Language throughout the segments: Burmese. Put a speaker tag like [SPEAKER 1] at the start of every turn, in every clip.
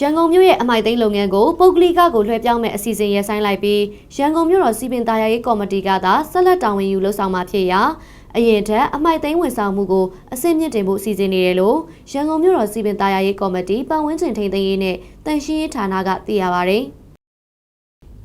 [SPEAKER 1] ရန်ကုန်မြို့ရဲ့အမိုက်သိမ်းလုပ်ငန်းကိုပုဂ္ဂလိကကိုလွှဲပြောင်းမဲ့အစီအစဉ်ရပ်ဆိုင်းလိုက်ပြီးရန်ကုန်မြို့တော်စီပင်သားယာရေးကော်မတီကသာဆက်လက်တာဝန်ယူလှုပ်ဆောင်မှာဖြစ်ရာအရင်ထက်အမိုက်သိမ်းဝန်ဆောင်မှုကိုအဆင့်မြင့်တင်ဖို့စီစဉ်နေတယ်လို့ရန်ကုန်မြို့တော်စီပင်သားယာရေးကော်မတီပတ်ဝန်းကျင်ထိန်းသိမ်းရေးနဲ့တန်ရှင်းရေးဌာနကသိရပါဗျ။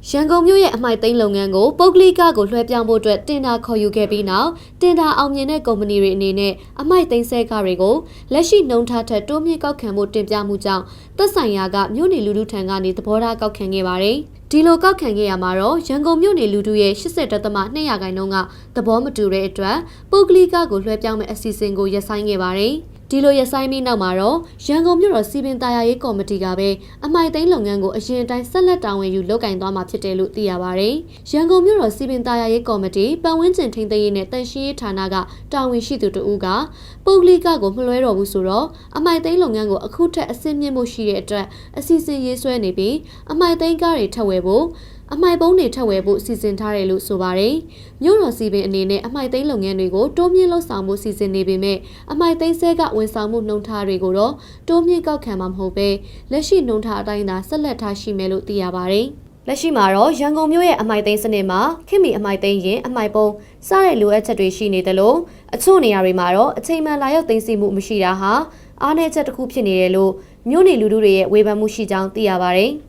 [SPEAKER 1] ရန်ကုန်မြို့ရဲ့အမိုက်သိမ်းလုပ်ငန်းကိုပုဂ္ဂလိကကိုလွှဲပြောင်းဖို့အတွက်တင်ဒါခေါ်ယူခဲ့ပြီးနောက်တင်ဒါအောင်မြင်တဲ့ကုမ္ပဏီတွေအနေနဲ့အမိုက်သိမ်းဆဲကားတွေကိုလက်ရှိနှုံထားထက်တိုးမြင့်ကောက်ခံမှုတင်ပြမှုကြောင့် သက်ဆိုင်ရာကမြို့နယ်လူထုထံကနေသဘောထားကောက်ခံခဲ့ပါတယ်။ဒီလိုကောက်ခံခဲ့ရမှာတော့ရန်ကုန်မြို့နယ်လူထုရဲ့80.2ရာခိုင်နှုန်းကသဘောမတူတဲ့အတွက်ပုဂ္ဂလိကကိုလွှဲပြောင်းမဲ့အစီအစဉ်ကိုရပ်ဆိုင်းခဲ့ပါတယ်။ ဒီလိုရဆိုင်ပြီးနောက်မှာတော့ရန်ကုန်မြို့တော်စီပင်သားယာရေးကော်မတီကပဲအမိုက်သိမ်းလုပ်ငန်းကိုအရင်တိုင်းဆက်လက်တာဝန်ယူလုပ်ကင်သွားမှာဖြစ်တယ်လို့သိရပါဗျ။ရန်ကုန်မြို့တော်စီပင်သားယာရေးကော်မတီပတ်ဝန်းကျင်ထိန်းသိမ်းရေးနဲ့တန်ရှင်းရေးဌာနကတာဝန်ရှိသူတဦးကပုဂ္ဂလိကကိုမလွှဲတော့ဘူးဆိုတော့အမိုက်သိမ်းလုပ်ငန်းကိုအခုထက်အဆင့်မြင့်မှုရှိတဲ့အတွက်အစီအစဉ်ရေးဆွဲနေပြီးအမိုက်သိမ်းကားတွေထပ်ဝယ်ဖို့ အမိုက်ပုံးတွေထပ်ဝယ်ဖို့စီစဉ်ထားတယ်လို့ဆိုပါတယ်။မြို့တော်စီပင်အနေနဲ့အမိုက်သိမ်းလုပ်ငန်းတွေကိုတိုးမြင့်လှုပ်ဆောင်မှုစီစဉ်နေပေမဲ့အမိုက်သိမ်းဆဲကဝန်ဆောင်မှုနှုံထားတွေကိုတော့တိုးမြင့်ကောက်ခံမှာမဟုတ်ပဲလက်ရှိနှုံထားအတိုင်းသာဆက်လက်ထားရှိမယ်လို့သိရပါတယ်။လက်ရှိမှာတော့ရန်ကုန်မြို့ရဲ့အမိုက်သိမ်းစနစ်မှာခင်မီအမိုက်သိမ်းရင်အမိုက်ပုံးစတဲ့လိုအပ်ချက်တွေရှိနေတယ်လို့အချို့နေရာတွေမှာတော့အချိန်မှန်လာရောက်သိမ်းဆည်းမှုမရှိတာဟာအားနည်းချက်တစ်ခုဖြစ်နေတယ်လို့မြို့နယ်လူထုတွေရဲ့ဝေဖန်မှုရှိကြောင်းသိရပါတယ်။